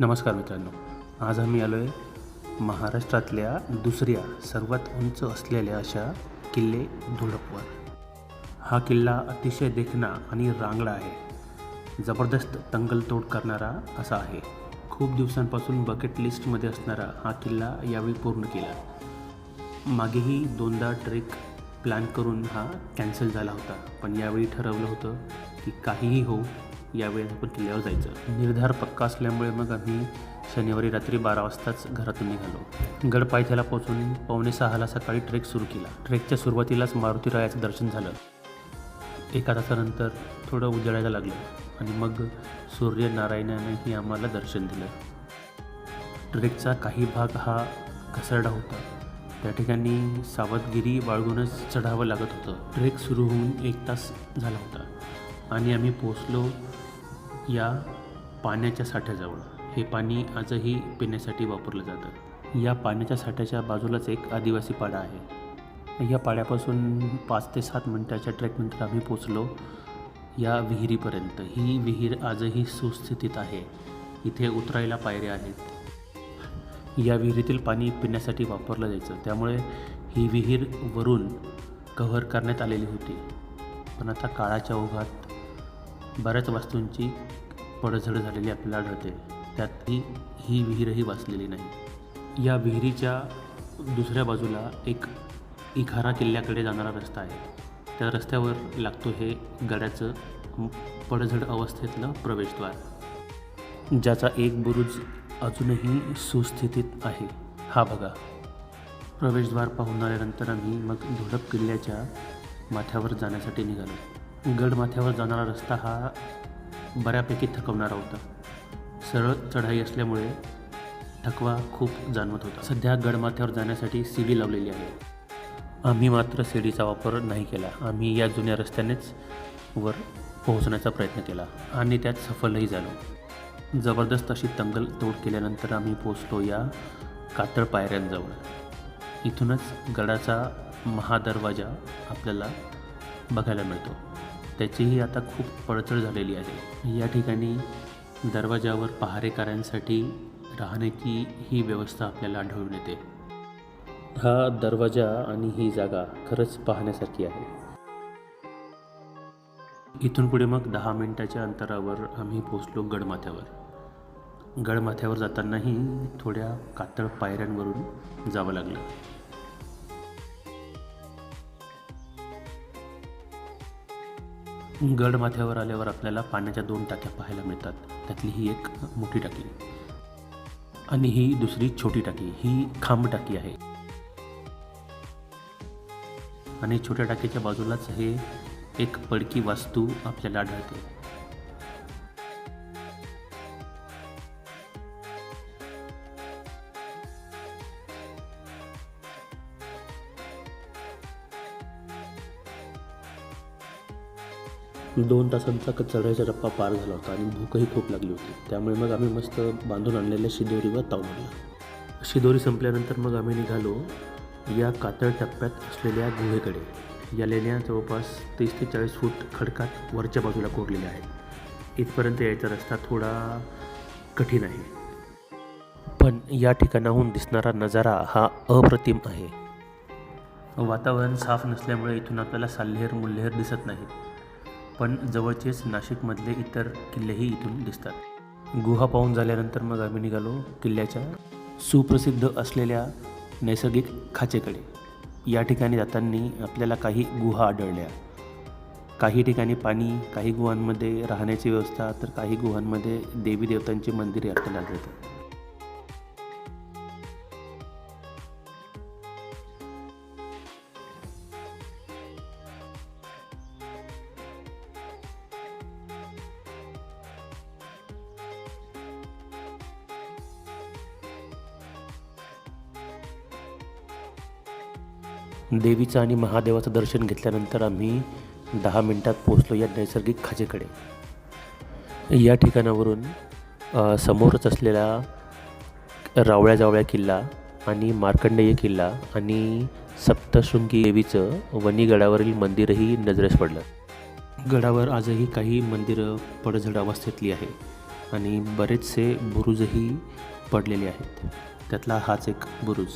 नमस्कार मित्रांनो. आज आम्ही आलो आहे महाराष्ट्रातल्या दुसऱ्या सर्वात उंच असलेल्या अशा किल्ले धुळपवर. हा किल्ला अतिशय देखणा आणि रांगडा आहे. जबरदस्त तंगलतोड करणारा असा आहे. खूप दिवसांपासून बकेट लिस्टमध्ये असणारा हा किल्ला यावेळी पूर्ण केला. मागेही दोनदा ट्रेक प्लॅन करून हा कॅन्सल झाला होता. पण यावेळी ठरवलं होतं की काहीही होऊ यावेळेस आपण किल्ल्यावर जायचं. निर्धार पक्का असल्यामुळे मग आम्ही शनिवारी रात्री बारा वाजताच घरातून निघालो. गड पायथ्याला पोहोचून पावणे सहाला सकाळी ट्रेक सुरू केला. ट्रेकच्या सुरुवातीलाच मारुती रायाचं दर्शन झालं. एका तासानंतर थोडं उजळायला लागलं आणि मग सूर्यनारायणानेही आम्हाला दर्शन दिलं. ट्रेकचा काही भाग हा घसरडा होता. त्या ठिकाणी सावधगिरी बाळगूनच चढावं लागत होतं. ट्रेक सुरू होऊन एक तास झाला होता आणि आम्ही पोचलो या पाण्याच्या साठ्याजवळ. हे पाणी आजही पिण्यासाठी वापरलं जातं. या पाण्याच्या साठ्याच्या बाजूलाच एक आदिवासी पाडा आहे. या पाड्यापासून पाच ते सात मिनटाच्या ट्रेकनंतर आम्ही पोचलो या विहिरीपर्यंत. ही विहीर आजही सुस्थितीत आहे. इथे उतरायला पायऱ्या आहेत. या विहिरीतील पाणी पिण्यासाठी वापरलं जायचं. त्यामुळे ही विहीर वरून कव्हर करण्यात आलेली होती. पण आता काळाच्या ओघात बऱ्याच वस्तूंची पडझड झालेली आपल्याला आढळते. त्यात ही ही विहीरही वाचलेली नाही. या विहिरीच्या दुसऱ्या बाजूला एक इखारा किल्ल्याकडे जाणारा रस्ता आहे. त्या रस्त्यावर लागतो हे गड्याचं पडझड अवस्थेतलं प्रवेशद्वार. ज्याचा एक बुरुज अजूनही सुस्थितीत आहे. हा बघा. प्रवेशद्वार पाहून आल्यानंतर आम्ही मग धोडप किल्ल्याच्या माथ्यावर जाण्यासाठी निघालो. गड माथ्यावर जाणारा रस्ता हा बऱ्यापैकी थकवणारा होता. सरळ चढाई असल्यामुळे थकवा खूप जाणवत होता. सध्या गडमाथ्यावर जाण्यासाठी सीडी लावलेली आहे. आम्ही मात्र सीडीचा वापर नाही केला. आम्ही या जुन्या रस्त्यानेच वर पोहोचण्याचा प्रयत्न केला आणि त्यात सफलही झालो. जबरदस्त अशी तंगल तोड केल्यानंतर आम्ही पोचलो या कातळ पायऱ्यांजवळ. इथूनच गडाचा महादरवाजा आपल्याला बघायला मिळतो. त्याचीही आता खूप पडचड झालेली आहे. या ठिकाणी दरवाजावर पहारेकऱ्यांसाठी राहण्याची ही व्यवस्था आपल्याला आढळून येते. हा दरवाजा आणि ही जागा खरंच पाहण्यासारखी आहे. इथून पुढे मग दहा मिनटाच्या अंतरावर आम्ही पोचलो गडमाथ्यावर. गडमाथ्यावर जातानाही थोड्या कातळ पायऱ्यांवरून जावं लागलं. गडमाथ्यावर आल्यावर आपल्याला पाण्याच्या दोन टाक्या पाहायला मिळतात. त्यातली ही एक मोठी टाकी. आणि ही दुसरी छोटी टाकी. ही खांब टाकी आहे. आणि छोट्या टाकीच्या बाजूलाच हे एक पडकी वास्तू आपल्याला आढळते. दोन तासांचा कचऱ्याचा टप्पा पार झाला होता आणि भूकही खूप लागली होती. त्यामुळे मग आम्ही मस्त बांधून आणलेल्या शिदोरीवर ताव शिदोरी संपल्यानंतर मग आम्ही निघालो या कातळ टप्प्यात असलेल्या गुहेकडे. या लेण्या जवळपास तीस ते चाळीस फूट खडकात वरच्या बाजूला कोरलेल्या आहेत. इथपर्यंत यायचा रस्ता थोडा कठीण आहे. पण या ठिकाणाहून दिसणारा नजारा हा अप्रतिम आहे. वातावरण साफ नसल्यामुळे इथून आपल्याला साल्हेर मुल्हेर दिसत नाहीत पण जवळचेच नाशिकमधले इतर किल्लेही इथून दिसतात. गुहा पाहून झाल्यानंतर मग आम्ही निघालो किल्ल्याच्या सुप्रसिद्ध असलेल्या नैसर्गिक खाचेकडे. या ठिकाणी जाताना आपल्याला काही गुहा आढळल्या. काही ठिकाणी पाणी काही गुहांमध्ये राहण्याची व्यवस्था तर काही गुहांमध्ये देवी देवतांचे मंदिरे आपल्याला आढळतात. देवीचं आणि महादेवाचं दर्शन घेतल्यानंतर आम्ही दहा मिनटात पोचलो या नैसर्गिक खाचेकडे या ठिकाणावरून समोरच असलेला रावळ्या जावळ्या किल्ला आणि मार्कंडेय किल्ला आणि सप्तशृंगी देवीचं वणीगडावरील मंदिरही नजरेस पडलं. गडावर आजही काही मंदिरं पडझड अवस्थेतली आहे आणि बरेचसे बुरुजही पडलेले आहेत. त्यातला हाच एक बुरुज.